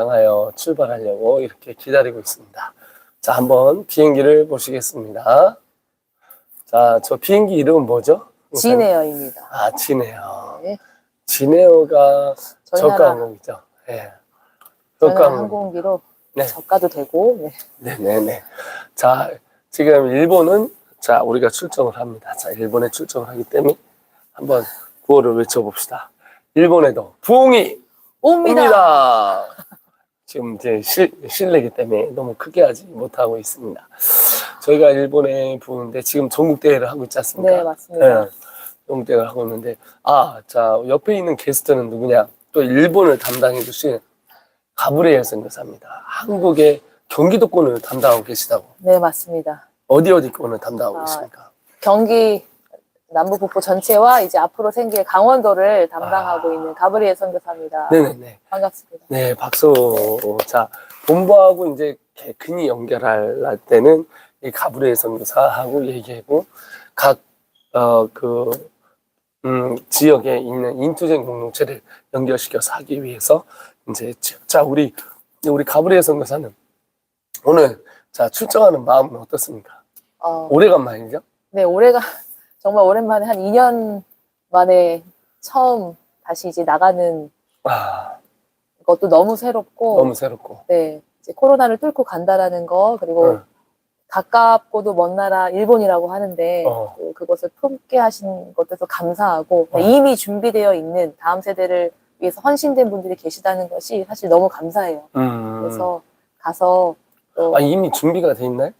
향하여 출발하려고 이렇게 기다리고 있습니다. 자, 한번 비행기를 보시겠습니다. 자, 저 비행기 이름은 뭐죠? 진에어입니다. 아, 진에어. 네. 저희 저가 항공이죠. 예. 저가 항공. 항공기로 네. 저가도 되고 네. 네네네. 자, 지금 일본은 자, 우리가 출정을 합니다. 자, 일본에 출정을 하기 때문에 한번 구호를 외쳐봅시다. 일본에도 부흥이 옵니다. 옵니다. 지금 이제 실, 실내기 때문에 너무 크게 하지 못하고 있습니다. 저희가 일본에 부는데 지금 전국 대회를 하고 있지 않습니까? 네, 맞습니다. 네, 전국 대회를 하고 있는데 아, 자 옆에 있는 게스트는 누구냐? 또 일본을 담당해 주신 가브리엘 선교사입니다. 한국의 경기도권을 담당하고 계시다고. 네, 맞습니다. 어디 어디 권을 담당하고 아, 계십니까? 경기 남부북부 전체와 이제 앞으로 생길 강원도를 담당하고 아. 있는 가브리엘 선교사입니다. 네네네. 반갑습니다. 네, 박수. 자, 본부하고 이제 개근히 연결할 때는 이 가브리엘 선교사하고 얘기하고 각, 어, 그, 음, 지역에 있는 인투쟁 공동체를 연결시켜서 하기 위해서 이제, 자, 우리, 우리 가브리엘 선교사는 오늘 자, 출정하는 마음은 어떻습니까? 어, 오래간만이죠? 네, 올해가 정말 오랜만에 한 2년 만에 처음 다시 이제 나가는 아, 것도 너무 새롭고 너무 새롭고. 네, 이제 코로나를 뚫고 간다라는 거 그리고 응. 가깝고도 먼 나라 일본이라고 하는데 어. 또 그것을 품게 하신 것에서 감사하고 어. 이미 준비되어 있는 다음 세대를 위해서 헌신된 분들이 계시다는 것이 사실 너무 감사해요. 음. 그래서 가서 또 아, 이미 준비가 돼 있나요?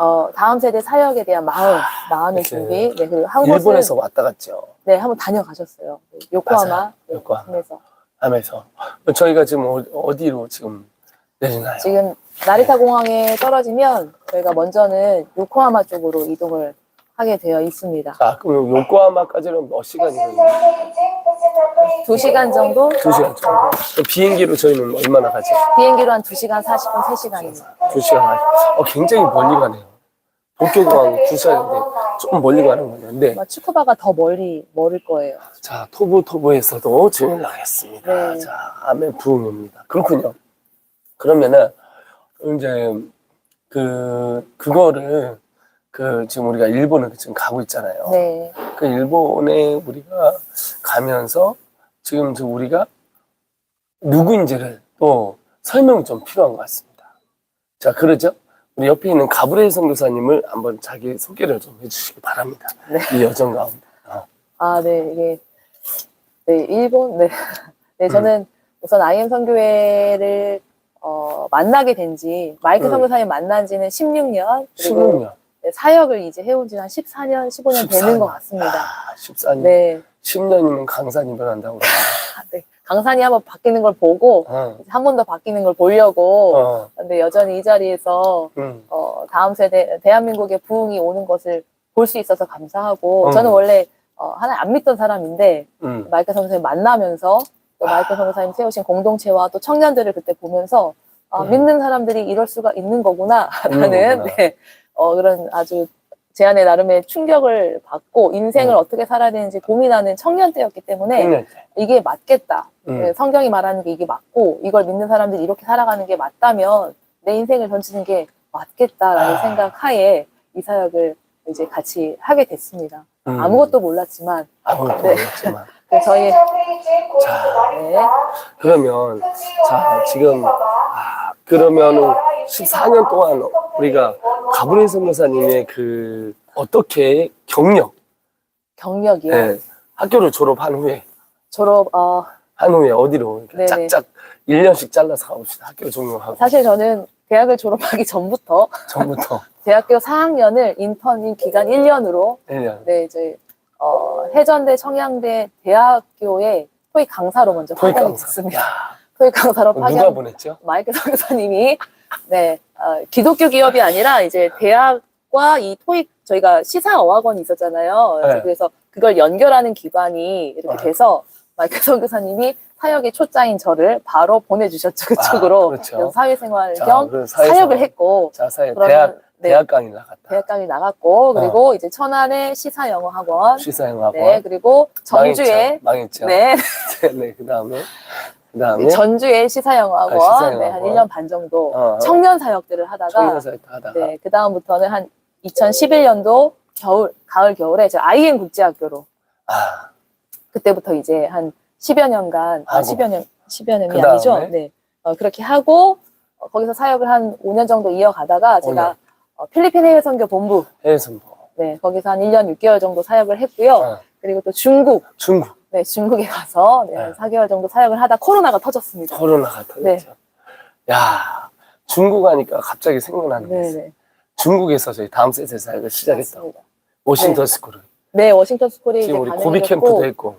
어, 다음 세대 사역에 대한 마음, 마음의 이렇게 준비. 네, 그리고 한 곳을 일본에서 왔다 갔죠. 네, 한번 다녀가셨어요. 네, 요코하마. 맞아요. 네, 요코하마. 하면서 하면서 저희가 지금 어- 어디로 지금 내리나요? 지금 나리타 공항에 떨어지면 저희가 먼저는 요코하마 쪽으로 이동을 하게 되어 있습니다. 자, 그럼 요코하마까지는 몇 시간이 걸려요? 두 시간 정도? 두 시간 정도. 그럼 비행기로 저희는 얼마나 가지? 비행기로 한 2시간 40분, 3시간입니다. 두 시간 가지. 어, 굉장히 멀리 가네요. 도쿄공항 두 시간인데 좀 멀리 가는 거네요. 근데 아마 추쿠바가 더 멀리, 멀을 거예요. 자, 토보 토보에서도 진행 나겠습니다. 네. 자, 아멘 부흥입니다. 그렇군요. 그러면은 이제 그 그거를 그 지금 우리가 일본을 지금 가고 있잖아요. 네. 그 일본에 우리가 가면서 지금 저 우리가 누구인지를 또 설명이 좀 필요한 것 같습니다. 자, 그러죠? 우리 옆에 있는 가브리엘 선교사님을 한번 자기 소개를 좀 해주시기 바랍니다. 네. 이 여정 가운데. 어. 아, 네, 이게, 네, 일본, 네. 네, 저는 우선 IM 선교회를, 어, 만나게 된 지, 마이크 음. 선교사님 만난 지는 16년, 그리고 16년. 네, 사역을 이제 해온 지는 한 14년, 15년 되는 것 같습니다. 아, 14년. 네. 10년이면 강산이 변한다고 그러는데. 아, 네. 강산이 한번 바뀌는 걸 보고, 어. 한 번 더 바뀌는 걸 보려고, 어. 근데 여전히 이 자리에서, 음. 어, 다음 세대, 대한민국의 부흥이 오는 것을 볼 수 있어서 감사하고, 음. 저는 원래, 어, 하나 안 믿던 사람인데, 음. 마이크 선생님 만나면서 또 마이크 선생님 세우신 공동체와 또 청년들을 그때 보면서 아, 음. 믿는 사람들이 이럴 수가 있는 거구나 있는 라는 거구나. 네, 어, 그런 아주 제 안에 나름의 충격을 받고 인생을 음. 어떻게 살아야 되는지 고민하는 청년 때였기 때문에 때. 이게 맞겠다. 음. 네, 성경이 말하는 게 이게 맞고 이걸 믿는 사람들이 이렇게 살아가는 게 맞다면 내 인생을 던지는 게 맞겠다라는 아. 생각 하에 이 사역을 이제 같이 하게 됐습니다. 음. 아무것도 몰랐지만 아무것도 네. 몰랐지만. 그 저희 자, 네, 그러면, 자, 지금, 아, 그러면은 14년 동안 우리가 가브리엘 선교사님의 그, 어떻게 경력, 경력이요. 예, 학교를 졸업한 후에, 졸업, 어, 한 후에 어디로 이렇게 네네. 짝짝 1년씩 잘라서 가봅시다. 학교 종료하고. 사실 저는 대학을 졸업하기 전부터 전부터 대학교 4학년을 인턴인 기간 1년으로 1년. 네, 이제, 어, 해전대 청양대 대학교에 토익 강사로 먼저 토익 파견이 강사. 됐습니다. 야, 토익 강사로 누가 파견, 보냈죠? 마이크 선교사님이, 네, 어, 기독교 기업이 아니라 이제 대학과 이 토익, 저희가 시사 어학원이 있었잖아요. 네. 그래서 그걸 연결하는 기관이 이렇게 아. 돼서 마이크 선교사님이 사역의 초짜인 저를 바로 보내주셨죠, 그쪽으로. 아, 그렇죠. 사회생활 자, 겸그 사회생활. 사역을 했고, 자, 사회, 그러면, 대학, 네, 대학 강의 나갔다. 대학 강의 나갔고, 그리고 이제 천안의 시사 영어 학원, 시사영학원. 네, 그리고 전주에, 망했죠. 망했죠. 네, 네, 그 다음에. 그다음에 전주의 시사영화학원 아. 네, 한 1년 반 정도 어. 청년 사역들을 하다가 청년 사역 하다가 네, 그 다음부터는 한 2011년도 겨울, 가을, 겨울에 저 IN 국제학교로 아, 그때부터 이제 한 10여 년간, 아, 하고. 10여 년, 10여 년이 그다음에? 아니죠? 네. 어, 그렇게 하고, 어, 거기서 사역을 한 5년 정도 이어가다가 제가 5년. 어, 필리핀 해외선교 본부, 해외선보. 네, 거기서 한 1년 6개월 정도 사역을 했고요. 어, 그리고 또 중국, 중국 네, 중국에 가서 네, 네. 한 4개월 정도 사역을 하다 코로나가 터졌습니다. 코로나가 터졌죠. 네. 야, 중국 하니까 갑자기 생각나는 게 네, 있어요. 네. 중국에서 저희 다음 세대 사역을 시작했다고. 워싱턴 스쿨을. 네, 워싱턴 스쿨이 지금 우리 고비 캠프도 했고.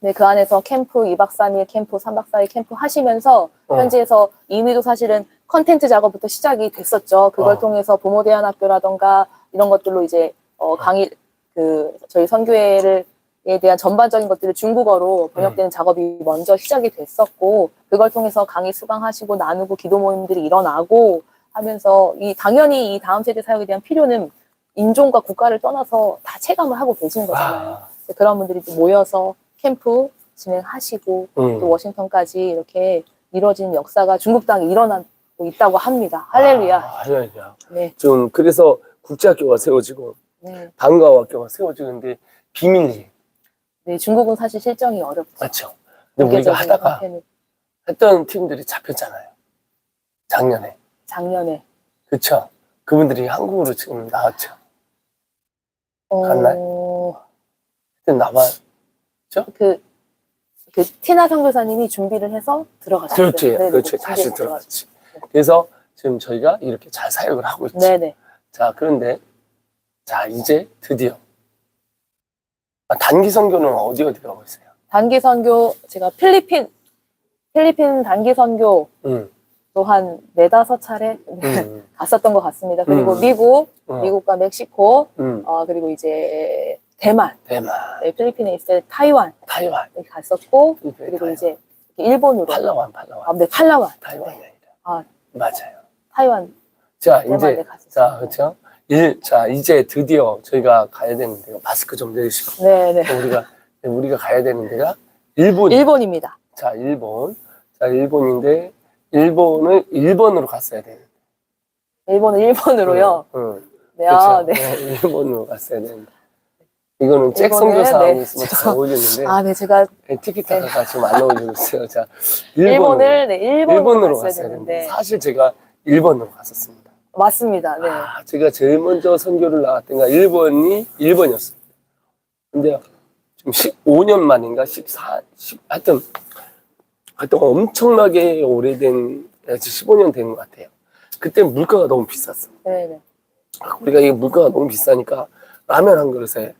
네, 그 안에서 캠프 2박 3일 캠프, 3박 4일 캠프 하시면서 어. 현지에서 이미도 사실은 컨텐츠 작업부터 시작이 됐었죠. 그걸 어. 통해서 부모 대안 학교라던가 이런 것들로 이제 어, 강의 그 저희 선교회를 에 대한 전반적인 것들을 중국어로 번역되는 작업이 먼저 시작이 됐었고 그걸 통해서 강의 수강하시고 나누고 기도 모임들이 일어나고 하면서 이 당연히 이 다음 세대 사역에 대한 필요는 인종과 국가를 떠나서 다 체감을 하고 계시는 거잖아요. 아, 그런 분들이 또 모여서 캠프 진행하시고 음. 또 워싱턴까지 이렇게 이루어진 역사가 중국 땅에 일어나고 있다고 합니다. 할렐루야. 아, 할렐루야. 네. 좀 그래서 국제학교가 세워지고 네. 방과학교가 세워지는데 비밀리 네, 중국은 사실 실정이 어렵죠. 맞죠? 근데 우리가 하다가 형태는 했던 팀들이 잡혔잖아요. 작년에. 작년에 그쵸? 그분들이 한국으로 지금 나왔죠. 어, 갔나요? 그때 나와. 그, 그 티나 선교사님이 준비를 해서 들어가셨어요. 그렇지. 네네, 그렇지. 준비해서 다시 들어갔지. 그래서 지금 저희가 이렇게 잘 사역을 하고 있지. 네네. 자, 그런데, 자, 이제 드디어. 아, 단기 선교는 어디 어디 가고 있어요? 단기 선교 제가 필리핀 필리핀 단기 선교 응, 또한 네다섯 차례 응, 갔었던 것 같습니다. 그리고 음. 미국, 응, 미국과 멕시코, 응. 어, 그리고 이제 대만, 대만, 네, 필리핀에 있을 때 타이완 타이완, 이렇게 갔었고, 필리핀, 그리고 타이완. 이제 일본으로. 팔라완, 팔라완. 아, 네, 팔라완. 타이완이 아니라. 아. 맞아요. 타이완. 자, 대만에 이제, 갔었어요. 자, 그렇죠? 일, 자, 이제 드디어 저희가 가야 되는데요. 마스크 좀 내주시고. 네 네. 우리가, 우리가 가야 되는 데가 일본. 일본입니다. 자, 일본. 자, 일본인데, 일본을 일본으로 갔어야 되는. 일본은 일본으로요. 응. 네, 그렇죠. 아, 네. 네, 일본으로 갔어야 되는데. 이거는 잭 일본은, 선교사하고 네, 있으면 잘 죄송- 어울리는데, 아, 네, 제가 네, 티키타카가 지금 안 어울리고 있어요. 자, 일본을, 네, 일본으로, 일본으로 갔어야 갔어야 되는데, 되는데. 사실 제가 일본으로 갔었습니다. 맞습니다. 네. 아, 제가 제일 먼저 선교를 나갔던 가 일본이 일본이었습니다. 근데 지금 15년 만인가 14, 10, 하여튼 하여튼 엄청나게 오래된 15년 된 것 같아요. 그때 물가가 너무 비쌌어. 네네. 우리가 이 물가가 너무 비싸니까 라면 한 그릇에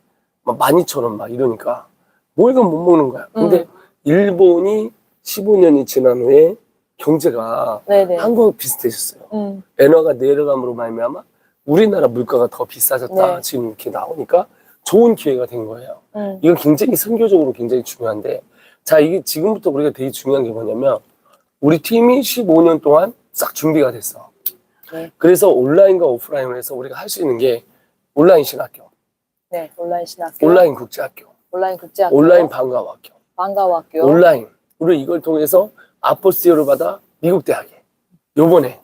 막 12,000원 막 이러니까 뭐 이건 못 먹는 거야. 근데 음. 일본이 15년이 지난 후에 경제가 네네. 한국하고 비슷해졌어요. 음, 엔화가 내려감으로 말미암아 우리나라 물가가 더 비싸졌다 네. 지금 이렇게 나오니까 좋은 기회가 된 거예요. 음. 이건 굉장히 선교적으로 굉장히 중요한데 자 이게 지금부터 우리가 되게 중요한 게 뭐냐면 우리 팀이 15년 동안 싹 준비가 됐어. 네. 그래서 온라인과 오프라인을 해서 우리가 할 수 있는 게 온라인 신학교, 네, 온라인 신학교, 온라인 국제학교, 온라인 국제학교, 온라인 방과학교, 방과학교, 온라인 우리 이걸 통해서 아포스티어를 받아 미국 대학에 요번에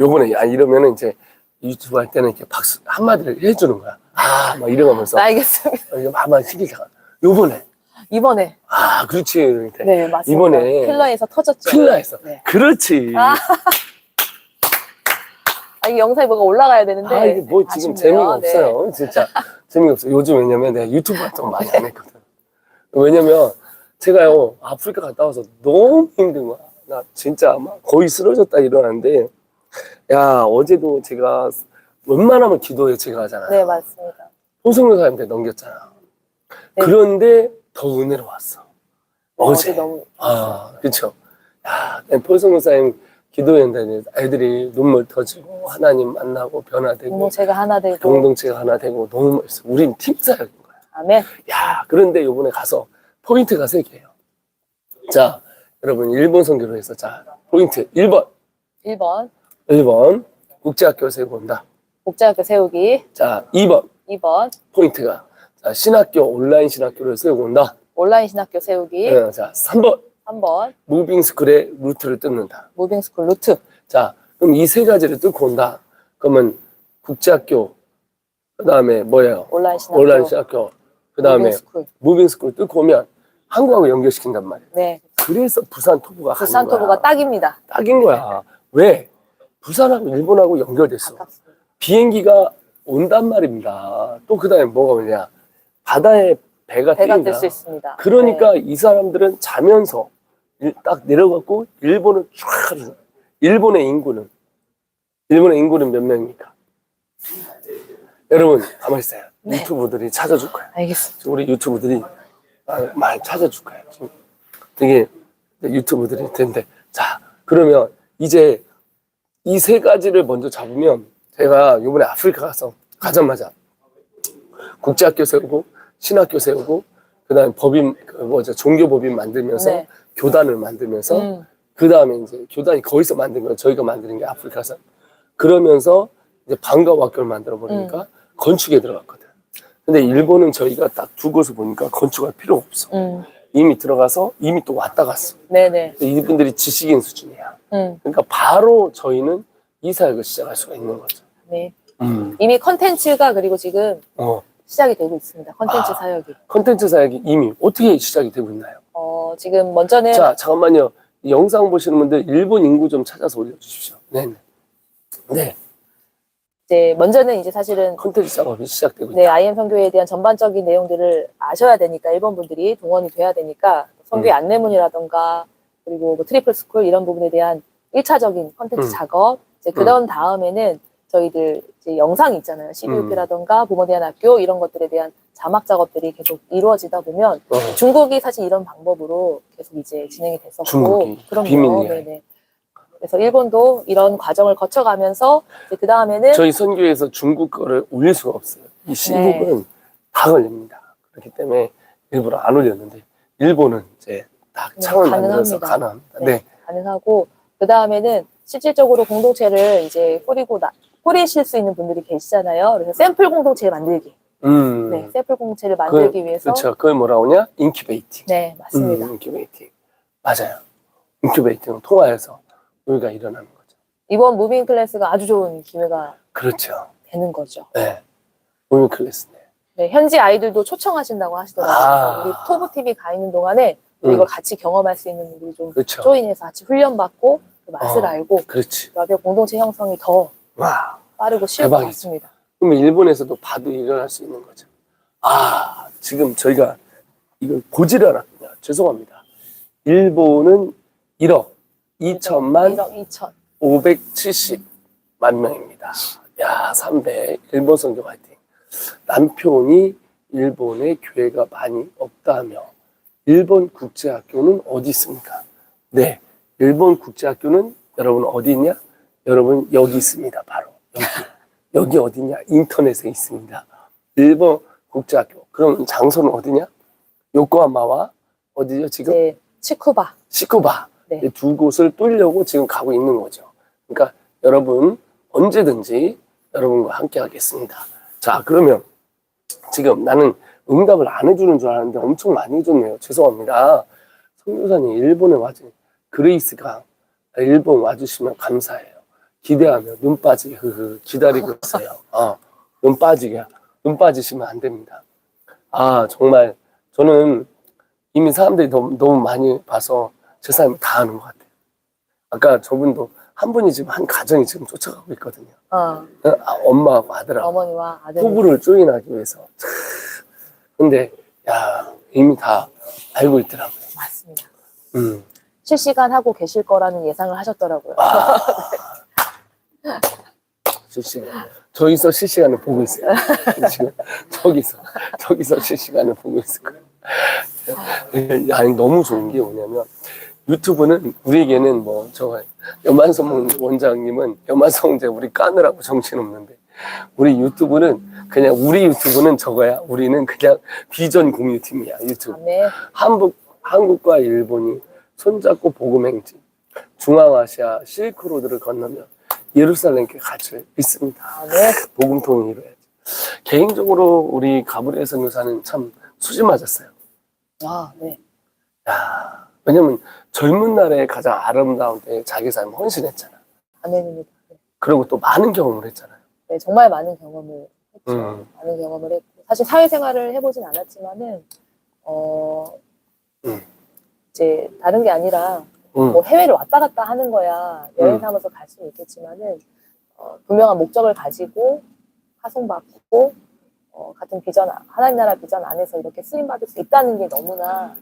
요번에 아 이러면은 이제 유튜브 할 때는 이렇게 박수 한마디를 해주는 거야. 아, 막 이러면서 알겠습니다. 이거 한마디 시키자. 요번에 이번에 아, 그렇지. 네 맞습니다. 이번에 필러에서 터졌죠. 필라에서 네. 그렇지. 아, 아, 이 영상이 뭐가 올라가야 되는데 아, 이게 뭐 지금 아쉽네요. 재미가 네. 없어요. 진짜 재미가 없어. 요즘 왜냐면 내가 유튜브 활동 많이 안 했거든. 왜냐면 제가요 아프리카 갔다 와서 너무 힘든 거야. 나 진짜 막 거의 쓰러졌다 일어났는데 야 어제도 제가 웬만하면 기도에 제가 하잖아요. 네 맞습니다. 홍성교사님한테 넘겼잖아. 네. 그런데 더 은혜로 왔어. 어제 어제. 너무 아, 그쵸. 야, 폴성교사님 기도했는데 애들이 눈물 터지고 하나님 만나고 변화되고 공동체가 하나 되고 공동체가 하나 되고 너무 멋있어. 우린 팀 사역인 거야. 아멘. 야, 그런데 요번에 가서 포인트가 세 개예요. 자, 여러분 일본 선교로 해서 자, 포인트 1번. 1번 1번 국제학교 세우고 온다. 국제학교 세우기 자, 2번 2번 포인트가 자, 신학교 온라인 신학교를 세우고 온다. 온라인 신학교 세우기 네, 자, 3번 한번 무빙 스쿨의 루트를 뜯는다. 무빙 스쿨 루트. 자, 그럼 이 세 가지를 뜯고 온다. 그러면 국제학교, 그 다음에 뭐예요? 온라인 신학교. 온라인 시학교, 그 다음에 무빙 스쿨. 무빙 스쿨 뜯고 오면 한국하고 연결시킨단 말이에요. 네. 그래서 부산 토부가 부산. 토부가 딱입니다. 딱인 거야. 왜? 부산하고 일본하고 연결됐어. 가깝습니다. 비행기가 온단 말입니다. 또 그 다음에 뭐가 오냐. 바다에 배가 배가 뛴다. 될수 있습니다. 그러니까 이 사람들은 자면서 일- 딱 내려갖고 일본을 쫙 일본의 인구는 일본의 인구는 몇 명입니까? 여러분 가만히 있어요. 네. 유튜브들이 찾아줄 거야. 네. 알겠습니다. 우리 유튜브들이 아, 많이 찾아줄 거예요. 지금 되게 유튜브들이 텐데 자 그러면 이제 이 세 가지를 먼저 잡으면 제가 이번에 아프리카 가서 가자마자 국제학교 세우고 신학교 세우고 그다음에 법인 그 뭐죠 종교 법인 만들면서 네. 교단을 만들면서 음, 그 다음에 이제 교단이 거기서 만든 거 저희가 만드는 게 아프리카에서 그러면서 이제 방과후 학교를 만들어 버리니까 음. 건축에 들어갔거든. 근데 일본은 저희가 딱 두 곳을 보니까 건축할 필요 없어. 음, 이미 들어가서 이미 또 왔다 갔어. 네네. 이분들이 지식인 수준이야. 음, 그러니까 바로 저희는 이 사역을 시작할 수가 있는 거죠. 네. 음. 이미 컨텐츠가 그리고 지금 어. 시작이 되고 있습니다. 컨텐츠 아. 사역이. 컨텐츠 사역이 이미 어떻게 시작이 되고 있나요? 어, 지금 먼저는 자, 잠깐만요. 이 영상 보시는 분들 일본 인구 좀 찾아서 올려 주십시오. 네. 네. 네. 이제 먼저는 이제 사실은 컨텐츠 작업이 시작되고 있다. 네, IM 선교에 대한 전반적인 내용들을 아셔야 되니까 일본 분들이 동원이 돼야 되니까 선교의 음. 안내문이라던가 그리고 뭐 트리플 스쿨 이런 부분에 대한 1차적인 컨텐츠 음. 작업 이제 음. 그다음 다음에는 저희들 이제 영상이 있잖아요. 음. CBUP라던가 부모대안학교 이런 것들에 대한 자막 작업들이 계속 이루어지다 보면 어. 중국이 사실 이런 방법으로 계속 이제 진행이 됐었고 중국이 그럼요. 비밀이야. 네네. 그래서 일본도 이런 과정을 거쳐가면서 그 다음에는 저희 선교에서 중국 거를 올릴 수가 없어요. 이 시국은 다 걸립니다. 그렇기 때문에 일부러 안 올렸는데 일본은 이제 딱 네, 창을 만들어서 가능합니다. 가능합니다. 네. 네. 가능하고 그 다음에는 실질적으로 공동체를 이제 꾸리고 나, 꾸리실 수 있는 분들이 계시잖아요. 그래서 샘플 공동체 만들기, 음. 네, 샘플 공동체를 만들기 위해서 그렇죠. 그걸 뭐라고 하냐? 인큐베이팅. 네 맞습니다. 음, 인큐베이팅. 맞아요. 인큐베이팅은 통화해서 우리가 일어나는 거죠. 이번 무빙 클래스가 아주 좋은 기회가 그렇죠. 되는 거죠. 네. 우리 클래스네. 네, 현지 아이들도 초청하신다고 하시더라고요. 아. 우리 토브 TV 가 있는 동안에 우리 음. 이걸 같이 경험할 수 있는 우리 좀 그렇죠. 조인해서 같이 훈련받고 그 맛을 어. 알고 그렇지. 그다음에 공동체 형성이 더 와. 빠르고 쉬울 것 대박이죠. 같습니다. 그러면 일본에서도 봐도 일어날 수 있는 거죠. 아, 지금 저희가 이걸 보지를 않았군요. 죄송합니다. 일본은 1억 2천만 1억 2천. 570만 명입니다. 야, 300. 일본 선교 화이팅. 남편이 일본에 교회가 많이 없다며 일본 국제학교는 어디 있습니까? 네. 일본 국제학교는 여러분 어디 있냐? 여러분 여기 있습니다. 바로 여기. 여기 어디냐? 인터넷에 있습니다. 일본 국제학교. 그럼 장소는 어디냐? 요코하마와 어디죠 지금? 이제 치쿠바. 시쿠바 네. 이두 곳을 뚫려고 지금 가고 있는 거죠. 그러니까 여러분 언제든지 여러분과 함께 하겠습니다. 자 그러면 지금 나는 응답을 안 해주는 줄 알았는데 엄청 많이 해줬네요. 죄송합니다. 성교사님 일본에 와주 그레이스가 일본 와주시면 감사해요. 기대하며 눈 빠지게 흐흐 기다리고 있어요. 어, 눈 빠지게 눈 빠지시면 안 됩니다. 아 정말 저는 이미 사람들이 너무, 너무 많이 봐서 제 삶을 다 아는 것 같아요. 아까 저분도 한 분이 지금 한 가정이 지금 쫓아가고 있거든요. 어, 아, 엄마하고 아들하고 어머니와 아들. 부부를 조인하기 위해서. 참. 근데 야 이미 다 알고 있더라고요. 맞습니다. 음. 실시간 하고 계실 거라는 예상을 하셨더라고요. 아. 실시간. 저기서 실시간을 보고 있어요. 지금 저기서 저기서 실시간을 보고 있을 거예요. 아니 너무 좋은 게 뭐냐면 유튜브는 우리에게는 뭐저 여만성 원장님은 여만성 이제 우리 까느라고 정신 없는데 우리 유튜브는 그냥 우리 유튜브는 저거야. 우리는 그냥 비전 공유팀이야 유튜브. 네, 한국, 한국과 일본이 손잡고 복음 행진, 중앙아시아 실크로드를 건너면 예루살렘께 갈줄 믿습니다. 아, 네. 복음통이 이루어야지. 개인적으로 우리 가브리엘 선교사는 참 수지 맞았어요. 아, 네. 야, 왜냐면 젊은 날에 가장 아름다운 때 자기 삶을 헌신했잖아. 아멘입니다. 네. 그리고 또 많은 경험을 했잖아요. 네, 정말 많은 경험을 했죠. 음. 많은 경험을 했고 사실 사회생활을 해보진 않았지만은 어 음. 이제 다른 게 아니라 응. 뭐 해외를 왔다 갔다 하는 거야 여행 음. 삼아서 갈 수는 있겠지만은 어, 분명한 목적을 가지고 파송받고 어, 같은 비전 하나님 나라 비전 안에서 이렇게 쓰임 받을 수 있다는 게 너무나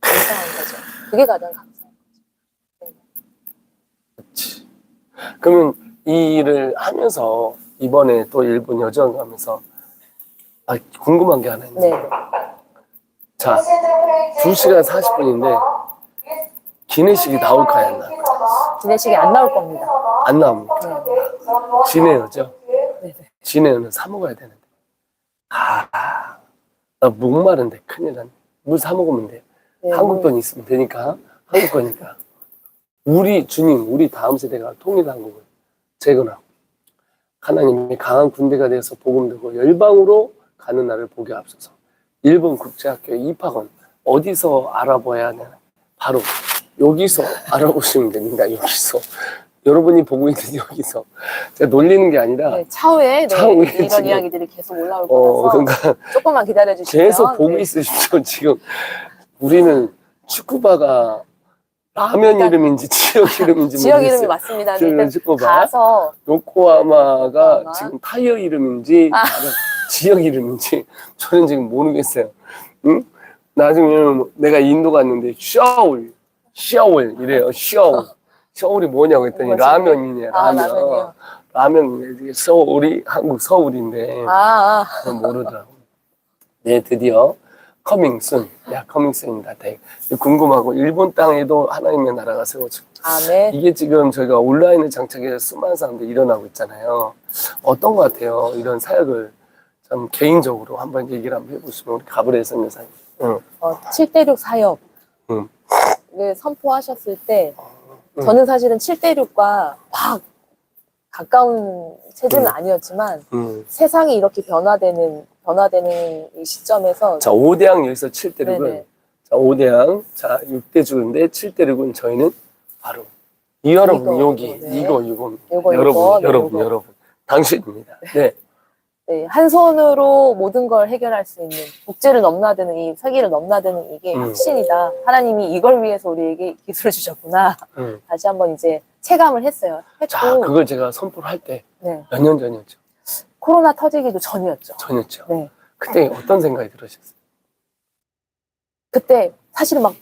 감사한 거죠. 그게 가장 감사한 거죠. 그렇지. 그러면 이 일을 하면서 이번에 또 일본 여정 가면서 아, 궁금한 게 하나 있는데 네, 자 2시간 40분인데 기내식이 나올까요 안 나올까요? 기내식이 안 나올 겁니다. 안 나옵니다. 네, 진해요죠? 네, 네. 진해요는 사 먹어야 되는데 아, 나 목마른데 큰일 났네. 물 사 먹으면 돼. 네, 한국 돈 있으면 되니까 한국 거니까 우리 주님 우리 다음 세대가 통일 한국을 재건하고 하나님이 강한 군대가 되어서 복음 들고 열방으로 가는 날을 보게 앞서서 일본 국제학교에 입학원 어디서 알아봐야 하냐 바로 여기서 알아보시면 됩니다 여기서 여러분이 보고 있는 여기서 제가 놀리는 게 아니라 네, 차후에, 네, 차후에 이런 지금- 이야기들이 계속 올라올 어 거라서 그러니까 조금만 기다려 주시면 계속 보고 네. 있으십시오. 지금 우리는 축구바가 라면 일단 이름인지 지역 이름인지 지역 이름이. 맞습니다. 지역 축구바. 가서 요코하마가 요코하마. 지금 타이어 이름인지 아. 지역 이름인지 저는 지금 모르겠어요. 응? 나중에 내가 인도 갔는데 셔울, 셔울 이래요. 셔울. 셔울이 뭐냐고 했더니 뭐지? 라면이네. 아, 라면. 라면이요. 라면 서울이 한국 서울인데 아, 아 그건 모르더라고. 네, 드디어 커밍순. 야, 커밍순입니다. 되게 궁금하고 일본 땅에도 하나님의 나라가 세워지고 아멘. 이게 지금 저희가 온라인을 장착해서 수많은 사람들이 일어나고 있잖아요. 어떤 것 같아요? 이런 사역을 참 개인적으로 한번 얘기를 한번 해보시면 우리 가브리엘 선교사님. 응. 어, 7대6 사역을 음. 선포하셨을 때 음. 저는 사실은 7대6과 확 가까운 체제는 음. 아니었지만 음. 세상이 이렇게 변화되는 변화되는 이 시점에서 자, 5대양 여기서 7대륙은 네네. 자, 5대양, 자, 6대 주인데 7대륙은 저희는 바로 이 여러분 이거, 여기 네. 이거 이거 요거, 여러분 요거, 네, 여러분 요거. 여러분 당신입니다. 네. 네, 한 손으로 모든 걸 해결할 수 있는 복제를 넘나드는 이 세계를 넘나드는 이게 음. 확신이다. 하나님이 이걸 위해서 우리에게 기술을 주셨구나. 음. 다시 한번 이제 체감을 했어요. 자, 했고 그걸 제가 선포를 할때몇 네, 년 전이었죠. 코로나 터지기도 전이었죠. 전이었죠. 네. 그때 어떤 생각이 들으셨어요? 그때 사실은 막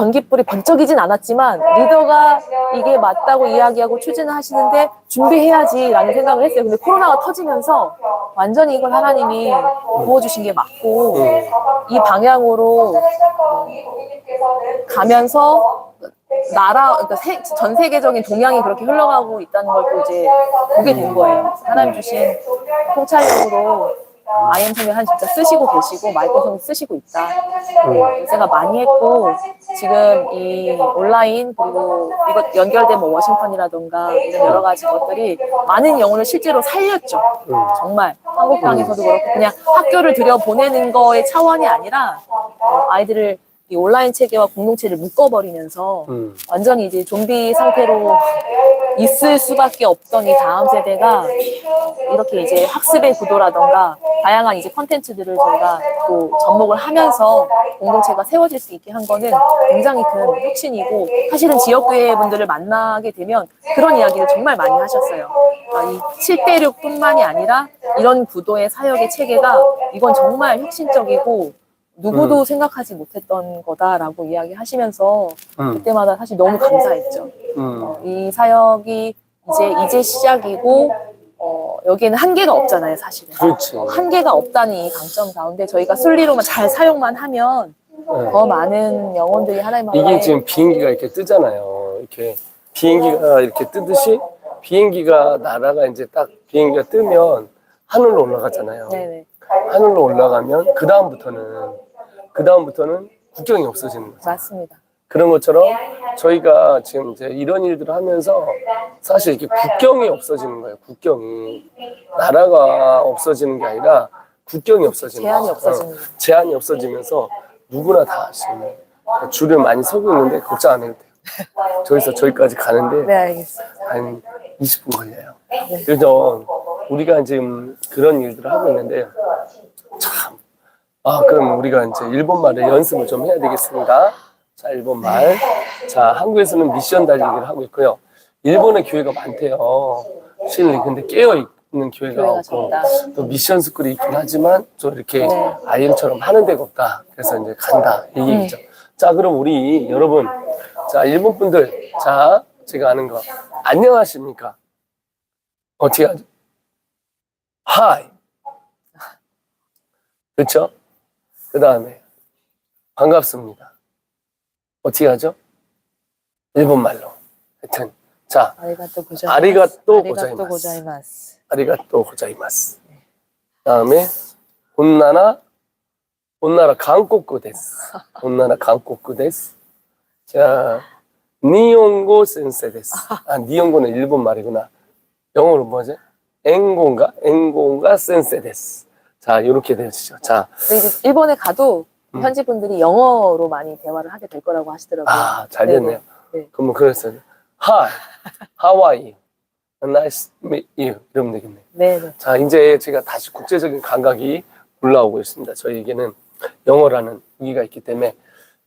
전기불이 번쩍이진 않았지만 리더가 이게 맞다고 이야기하고 추진을 하시는데 준비해야지라는 생각을 했어요. 근데 코로나가 터지면서 완전히 이걸 하나님이 부어주신 게 맞고 음. 이 방향으로 가면서 나라 그러니까 세- 전 세계적인 동향이 그렇게 흘러가고 있다는 걸 또 이제 보게 된 거예요. 하나님 주신 통찰력으로 아이엠 성경 한 진짜 쓰시고 계시고 마이크 성경 쓰시고 있다. 음. 제가 많이 했고 지금 이 온라인 그리고 이것 연결된 뭐 워싱턴이라던가 이런 여러 가지 것들이 많은 영혼을 실제로 살렸죠. 음. 정말 한국 땅에서도 그렇고 그냥 학교를 들여 보내는 거의 차원이 아니라 어, 아이들을 이 온라인 체계와 공동체를 묶어버리면서 음. 완전히 이제 좀비 상태로 있을 수밖에 없던 이 다음 세대가 이렇게 이제 학습의 구도라던가 다양한 이제 컨텐츠들을 저희가 또 접목을 하면서 공동체가 세워질 수 있게 한 거는 굉장히 큰 혁신이고 사실은 지역교회 분들을 만나게 되면 그런 이야기를 정말 많이 하셨어요. 아, 이 7대6 뿐만이 아니라 이런 구도의 사역의 체계가 이건 정말 혁신적이고 누구도 음. 생각하지 못했던 거다라고 이야기하시면서 음. 그때마다 사실 너무 감사했죠. 음. 어, 이 사역이 이제 이제 시작이고 어, 여기에는 한계가 없잖아요, 사실은. 그렇지. 어, 한계가 없다는 이 강점 가운데 저희가 순리로만 잘 사용만 하면 네. 더 많은 영혼들이 하나님 이게 앞에 지금 비행기가 이렇게 뜨잖아요. 이렇게 비행기가 이렇게 뜨듯이 비행기가 나라가 이제 딱 비행기가 뜨면 하늘로 올라가잖아요. 네네 하늘로 올라가면 그 다음부터는 그 다음부터는 국경이 없어지는 거죠. 맞습니다. 그런 것처럼 저희가 지금 이제 이런 일들을 하면서 사실 이렇게 국경이 없어지는 거예요. 국경이 나라가 없어지는 게 아니라 국경이 없어지는 제한이 거죠. 없어지는 어, 제한이 없어지면서 누구나 다할수 있는 줄을 많이 서고 있는데 걱정 안 해도 돼요. 저기서 저기까지 가는데 네, 알겠습니다. 한 20분 걸려요. 그래서 우리가 지금 그런 일들을 하고 있는데 참. 아, 그럼 우리가 이제 일본말을 연습을 좀 해야 되겠습니다. 자, 일본말. 자, 한국에서는 미션 달리기를 하고 있고요. 일본의 교회가 많대요. 실리. 근데 깨어 있는 교회가 교회가 없고 적다. 또 미션 스쿨이 있긴 하지만 또 이렇게 네. 아이엠처럼 하는 데가 없다. 그래서 이제 간다. 이 얘기죠. 자, 그럼 우리 여러분, 자, 일본 분들, 자, 제가 아는 거. 안녕하십니까? 어떻게 하죠? 하이. 그렇죠? 그 다음에 반갑습니다. 어떻게 하죠? 일본 말로. 하여튼, 자, 아리가또 고자이마스. 아리가또 고자이마스. 고자이마스. 아리가또 고자이마스. 다음에 혼나나 혼나라 한국어 데스. 혼나라 한국어 데스. 자, 니온고 센세 데스. 아, 니온고는 일본 말이구나. 영어로 뭐지? 엥고인가? 엥고인가 센세 데스. 자, 이렇게 되시죠. 자, 근데 이제 일본에 가도 음. 현지 분들이 영어로 많이 대화를 하게 될 거라고 하시더라고요. 아, 잘 됐네요. 네. 그러면 그랬어요. Hi, how are you? Nice to meet you. 이러면 되겠네요. 네, 네. 자, 이제 제가 다시 국제적인 감각이 올라오고 있습니다. 저희에게는 영어라는 무기가 있기 때문에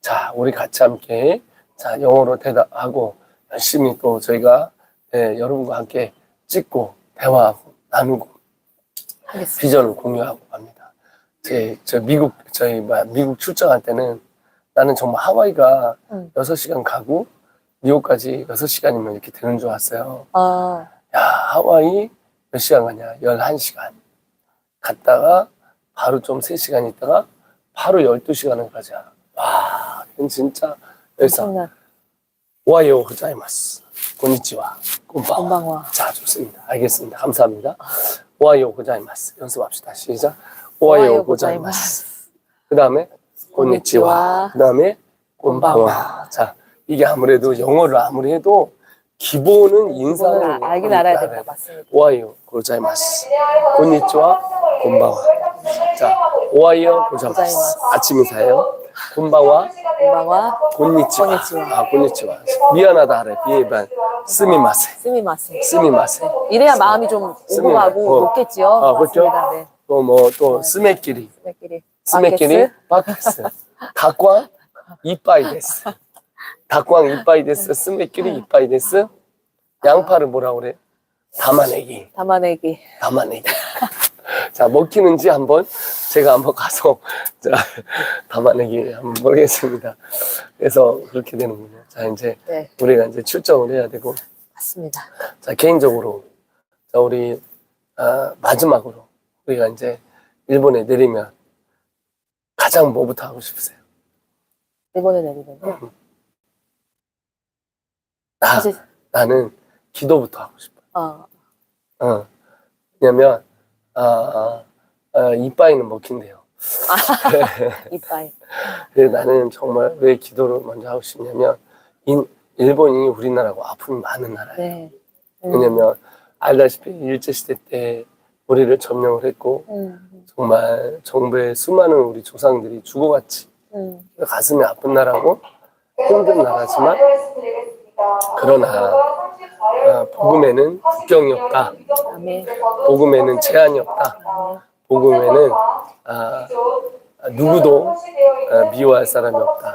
자, 우리 같이 함께 자, 영어로 대답하고 열심히 또 저희가 예, 여러분과 함께 찍고 대화하고 나누고 하겠습니다. 비전을 공유하고 합니다. 제, 저 미국, 저희, 뭐야, 미국 출장할 때는 나는 정말 하와이가 음. 6시간 가고 뉴욕까지 6시간이면 이렇게 되는 줄 알았어요. 아, 야, 하와이 몇 시간 가냐? 11시간. 갔다가 바로 좀 3시간 있다가 바로 12시간을 가자. 와, 이건 진짜 여기서 엄청난 오하요 고자이마스. 고니치와. 곤방와. 건방와. 자, 좋습니다. 알겠습니다. 감사합니다. 오하요 고자이마스. 연습합시다. 시작. 오하요 고자이마스. 그 다음에 고니치와. 그 다음에 곤방와. 자, 이게 아무래도 영어를 아무리 해도 기본은 인사를 알긴 알아야 됩니다. 맞습니다. 오하요 고자이마스. 고니치와 곤방와. 자, 고자이마스. 고자이마스. 아침 인사예요. 곤방와 건방와 곤니치와. 곤니치와. 아, 곤니치와. 미안하다 하래. 비에반. 스미마세. 스미마스. 스미마세. 이래야 마음이 좀 스미- 오고가고 어. 높겠지요. 아, 그렇죠? 맞습니다. 네. 또 뭐 또 스메끼리. 스매끼리. 스메끼리 바케스. 닭광 이빠이 데스. 닭광 이빠이 데스. 스메끼리 이빠이 데스. 양파를 뭐라 그래? 담아내기. 담아내기. 담아내기. 자, 먹히는지 한번 제가 한번 가서 자, 담아내기 한번 보겠습니다. 그래서 그렇게 되는군요. 자, 이제 네, 우리가 이제 출정을 해야 되고 맞습니다. 자, 개인적으로, 자, 우리, 아, 마지막으로, 우리가 이제 일본에 내리면 가장 뭐부터 하고 싶으세요? 일본에 내리면 나, 사실 나는 기도부터 하고 싶어요. 어, 어. 왜냐면, 아, 아, 아, 이빠이는 먹힌대요. 이빠이. 근데 나는 정말 왜 기도를 먼저 하고 싶냐면, 인, 일본이 우리나라고 아픔이 많은 나라예요. 네. 음, 왜냐면, 알다시피 일제 시대 때 우리를 점령을 했고, 음, 정말 정부의 수많은 우리 조상들이 죽어갔지. 음, 가슴이 아픈 나라고 힘든 나라지만 그러나 아, 복음에는 국경이 없다. 아멘. 복음에는 제한이 없다. 복음에는 아, 아, 누구도 아, 미워할 사람이 없다.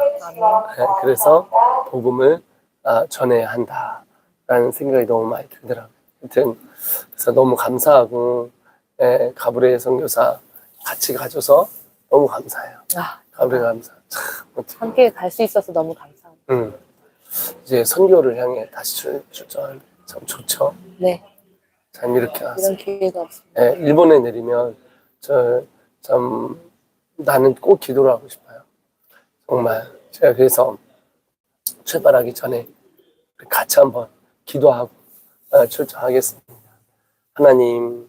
예, 그래서 복음을 아, 전해야 한다라는 생각이 너무 많이 들더라고요. 하여튼 그래서 너무 감사하고 예, 가브레 선교사 같이 가줘서 너무 감사해요. 아, 가브레 감사. 참 어떻게 함께 갈 수 있어서 너무 감사합니다. 음. 이제 선교를 향해 다시 출- 출정하는 참 좋죠. 네, 참 이렇게 와서 이런 기회가 없습니다. 예, 일본에 내리면 저 참 나는 꼭 기도를 하고 싶어요. 정말 제가 그래서 출발하기 전에 같이 한번 기도하고 아, 출정하겠습니다. 하나님,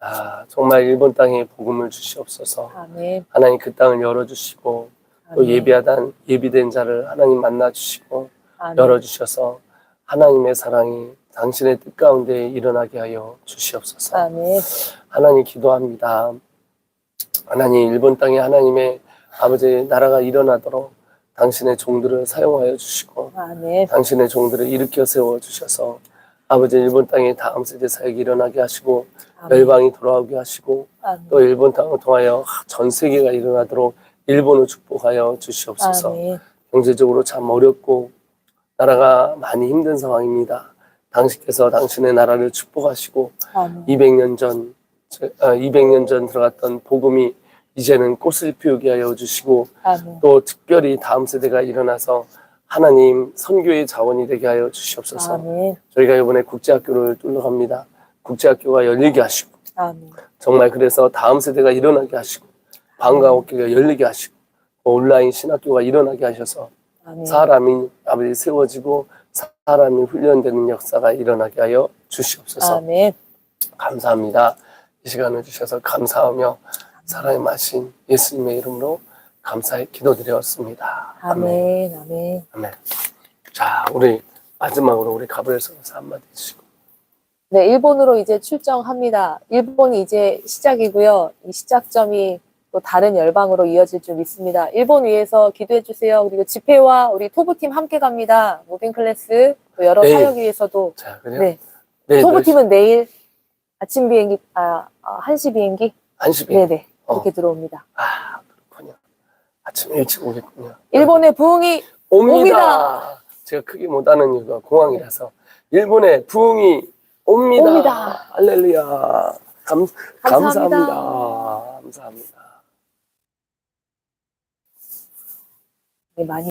아, 정말 일본 땅에 복음을 주시옵소서. 아멘. 하나님 그 땅을 열어주시고 또 아멘. 예비하단 예비된 자를 하나님 만나 주시고 아멘. 열어주셔서 하나님의 사랑이 당신의 뜻 가운데 일어나게 하여 주시옵소서. 아멘. 하나님 기도합니다. 하나님 일본 땅에 하나님의 아버지 나라가 일어나도록 당신의 종들을 사용하여 주시고 아멘. 당신의 종들을 일으켜 세워 주셔서 아버지 일본 땅에 다음 세대 사역이 일어나게 하시고 아멘. 열방이 돌아오게 하시고 아멘. 또 일본 땅을 통하여 전 세계가 일어나도록 일본을 축복하여 주시옵소서. 아멘. 경제적으로 참 어렵고 나라가 많이 힘든 상황입니다. 당신께서 당신의 나라를 축복하시고 아멘. 200년 전, 아, 200년 전 들어갔던 복음이 이제는 꽃을 피우게 하여 주시고 아멘. 또 특별히 다음 세대가 일어나서 하나님 선교의 자원이 되게 하여 주시옵소서. 아멘. 저희가 이번에 국제학교를 뚫러 갑니다. 국제학교가 열리게 하시고 아멘. 정말 그래서 다음 세대가 일어나게 하시고 방과학교가 열리게 하시고 또 온라인 신학교가 일어나게 하셔서 아멘. 사람이 아버지 세워지고 사람이 훈련되는 역사가 일어나게 하여 주시옵소서. 아멘. 감사합니다. 이 시간을 주셔서 감사하며 사랑의 마신 예수님의 이름으로 감사의 기도드렸습니다. 아멘. 아멘. 아멘. 자, 우리 마지막으로 우리 가브리엘 선사 한마디 해주시고. 네, 일본으로 이제 출정합니다. 일본이 이제 시작이고요. 이 시작점이 또 다른 열방으로 이어질 줄 믿습니다. 일본 위해서 기도해 주세요. 그리고 집회와 우리 토부팀 함께 갑니다. 무빙 클래스 또 여러 네. 사역 위해서도 자, 그래요? 네. 네, 토부팀은 내일 아침 비행기 아, 아 1시 비행기 한시비. 네, 네. 어. 이렇게 들어옵니다. 아, 그렇군요. 아침 일찍 오겠군요. 일본의 부흥이 옵니다. 옵니다. 제가 크게 못하는 이유가 공항이라서 일본의 부흥이 옵니다. 옵니다. 할렐루야. 감, 감사합니다. 감사합니다. 감사합니다. 네, 많이